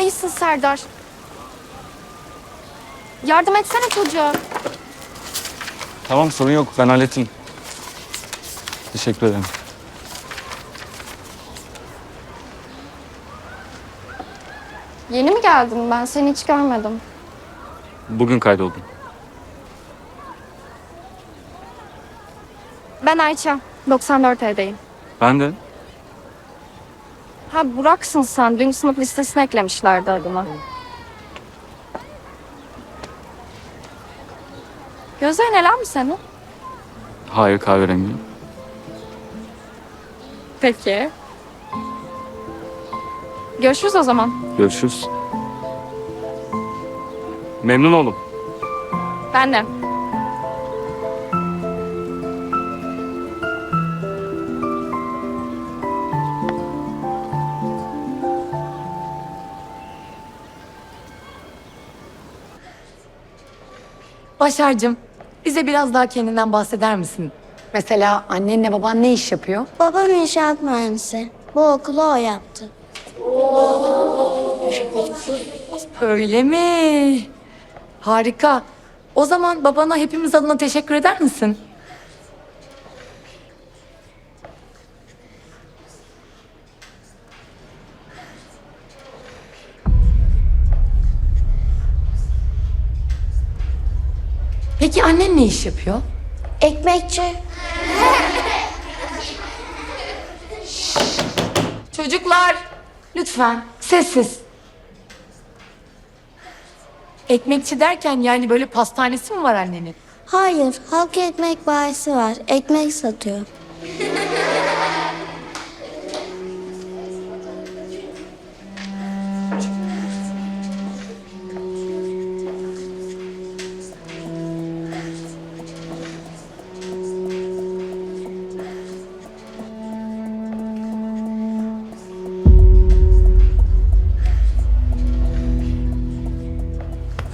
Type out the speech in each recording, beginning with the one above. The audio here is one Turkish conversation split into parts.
Ayısın Serdar. Yardım etsene çocuğa. Tamam sorun yok ben hallettim. Teşekkür ederim. Yeni mi geldin? Ben seni hiç görmedim. Bugün kaydoldum. Ben Ayça. 94 E'deyim. Ben de. Ha Burak'sın sen. Dün sınıf listesine eklemişlerdi adımı. Gözlerin neler mi senin? Hayır kahverengi. Peki. Görüşürüz o zaman. Görüşürüz. Memnun oldum. Ben de. Başar'cığım bize biraz daha kendinden bahseder misin? Mesela annenle baban ne iş yapıyor? Babam inşaat mühendisi. Bu okulu o yaptı. Öyle mi? Harika. O zaman babana hepimiz adına teşekkür eder misin? Peki annen ne iş yapıyor? Ekmekçi. Çocuklar, lütfen sessiz. Ekmekçi derken yani böyle pastanesi mi var annenin? Hayır, halk ekmek bayisi var. Ekmek satıyor.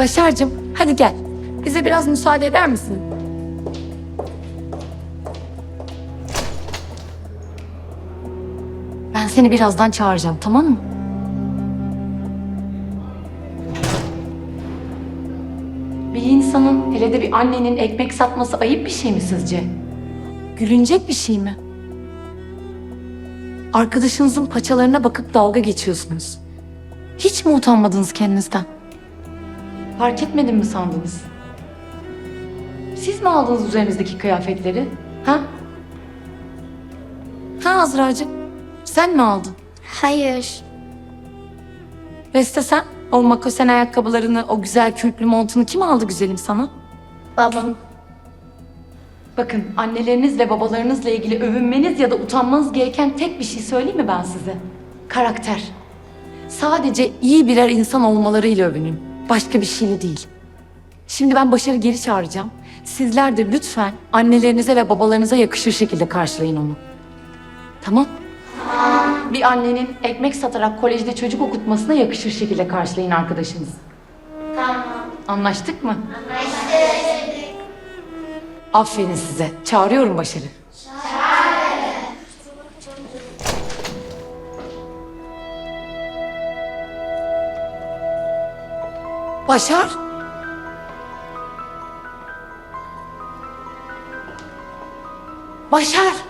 Başar'cığım hadi gel. Bize biraz müsaade eder misin? Ben seni birazdan çağıracağım tamam mı? Bir insanın hele de bir annenin ekmek satması ayıp bir şey mi sizce? Gülünecek bir şey mi? Arkadaşınızın paçalarına bakıp dalga geçiyorsunuz. Hiç mi utanmadınız kendinizden? Fark etmedim mi sandınız? Siz mi aldınız üzerinizdeki kıyafetleri? Ha? Ha Azra'cığım? Sen mi aldın? Hayır. Beste sen? O makosen ayakkabılarını, o güzel kürklü montunu kim aldı güzelim sana? Babam. Bakın annelerinizle babalarınızla ilgili övünmeniz ya da utanmanız gereken tek bir şey söyleyeyim mi ben size? Karakter. Sadece iyi birer insan olmalarıyla övünün. Başka bir şeyle değil. Şimdi ben Başar'ı geri çağıracağım. Sizler de lütfen annelerinize ve babalarınıza yakışır şekilde karşılayın onu. Tamam? Bir annenin ekmek satarak kolejde çocuk okutmasına yakışır şekilde karşılayın arkadaşınızı. Tamam. Anlaştık mı? Aferin size. Çağırıyorum Başarı. Başar. Başar.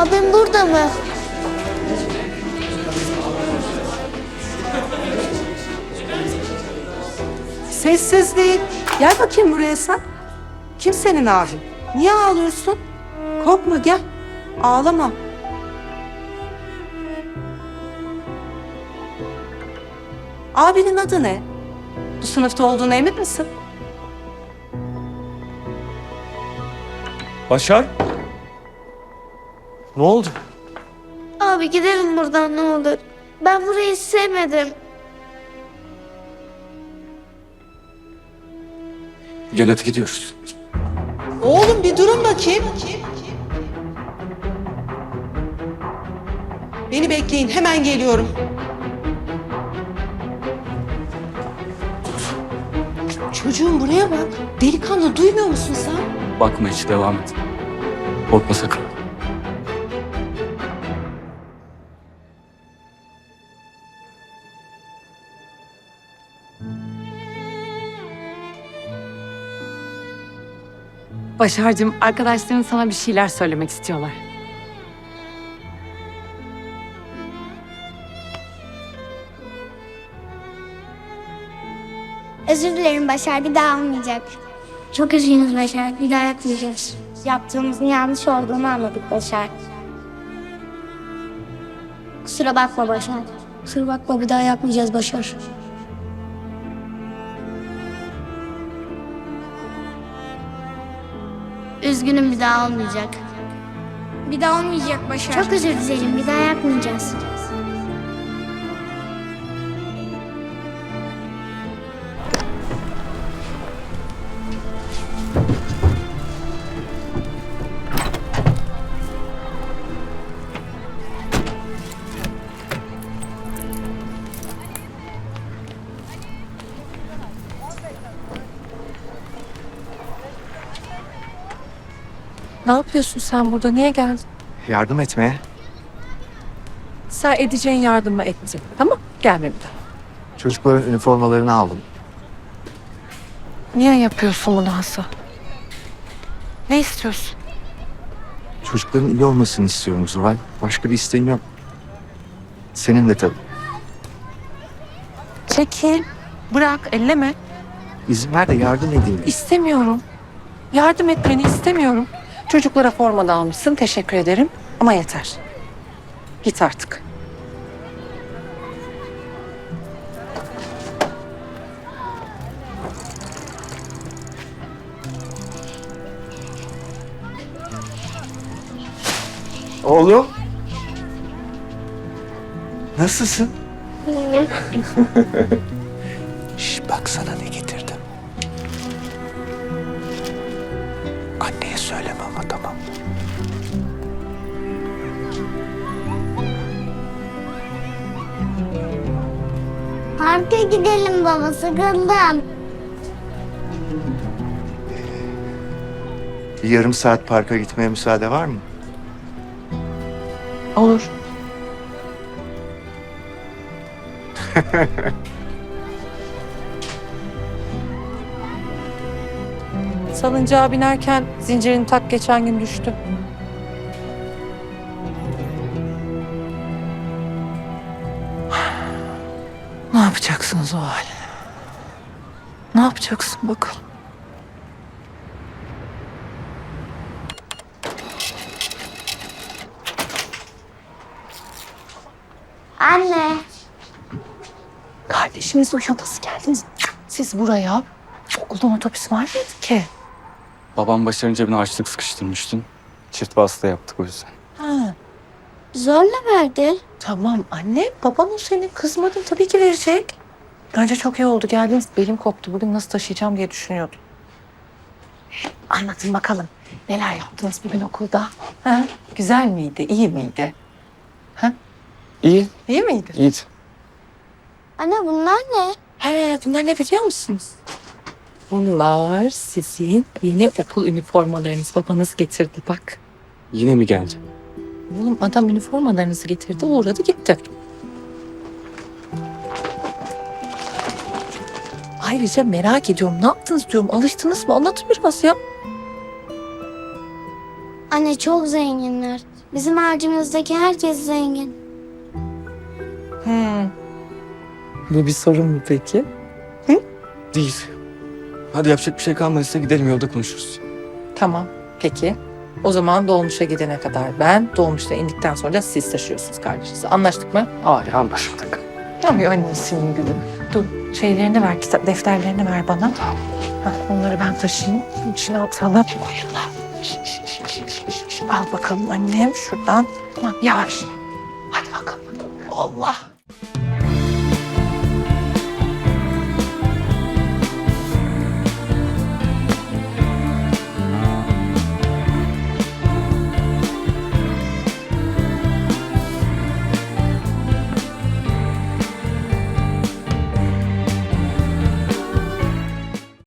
Abim burada mı? Sessizlik. Gel bakayım buraya sen. Kim senin abin? Niye ağlıyorsun? Korkma gel. Ağlama. Abinin adı ne? Bu sınıfta olduğuna emin misin? Başar. Ne oldu? Abi gidelim buradan ne olur. Ben burayı sevmedim. Gel hadi gidiyoruz. Oğlum bir durun bakayım. Beni bekleyin hemen geliyorum. Çocuğum buraya bak. Delikanlı duymuyor musun sen? Bakma hiç devam et. Korkma sakın. Başar'cığım arkadaşların sana bir şeyler söylemek istiyorlar. Özür dilerim Başar bir daha olmayacak. Çok üzgünüz Başar bir daha yapmayacağız. Yaptığımızın yanlış olduğunu anladık Başar. Kusura bakma Başar. Kusura bakma bir daha yapmayacağız Başar. Üzgünüm bir daha olmayacak. Bir daha olmayacak Başar. Çok özür dilerim bir daha yapmayacağız. Ne yapıyorsun sen burada? Niye geldin? Yardım etmeye. Sen edeceğin yardımı ettin. Tamam Gelme bir daha. Çocukların üniformalarını aldım. Niye yapıyorsun bunu Hasan? Ne istiyorsun? Çocukların iyi olmasını istiyorum Zuhal. Başka bir isteğim yok. Senin de tabii. Çekil. Bırak, elleme. İzin ver de yardım edeyim. İstemiyorum. Yardım etmeni istemiyorum. Çocuklara forma da almışsın. Teşekkür ederim. Ama yeter. Git artık. Oğlum. Nasılsın? Şş, bak sana ne getirdim. Anneye söyleme ama tamam. Parka gidelim baba sıkıldım. Bir yarım saat parka gitmeye müsaade var mı? Olur. Salıncağa binerken zincirini tak geçen gün düştü. Ne yapacaksın Zuhal? Ne yapacaksın bakalım? Anne. Kardeşimiz uyandı. Nasıl geldiniz? Siz buraya okuldan otobüs var mıydı ki? Babam Başar'ın cebine açlık sıkıştırmıştın. Çift basta yaptık o yüzden. Ha, Zorla verdi. tamam anne. Baban o senin kızmadın tabii ki verecek. Bence çok iyi oldu geldiniz. Belim koptu. Bugün nasıl taşıyacağım diye düşünüyordum. Anlatın bakalım. Neler yaptınız bugün okulda? Ha? Güzel miydi? iyi miydi? İyi, İyi miydi? iyi. Anne bunlar ne? He, bunlar ne biliyor musunuz? Bunlar sizin yeni okul üniformalarınız. Babanız getirdi bak. Yine mi geldi? Oğlum adam üniformalarınızı getirdi, uğradı gitti. Ayrıca merak ediyorum. Ne yaptınız diyorum. Alıştınız mı? Anlatın biraz ya. Anne çok zenginler. Bizim harcımızdaki herkes zengin. Bu bir sorun mu peki? Hı? Değil. Hadi yapacak bir şey kalmadıysa gidelim yolda konuşuruz. Tamam, peki. O zaman dolmuşa gidene kadar ben, dolmuşta indikten sonra da siz taşıyorsunuz kardeşinizi. Anlaştık mı? Hayır anlaşıldık. Tabii annesinin gülü. Dur, şeylerini ver, kitap defterlerini ver bana. Tamam. onları ben taşıyayım. İçine atalım. Al bakalım annem şuradan. Tamam, yavaş. Hadi bakalım. Allah.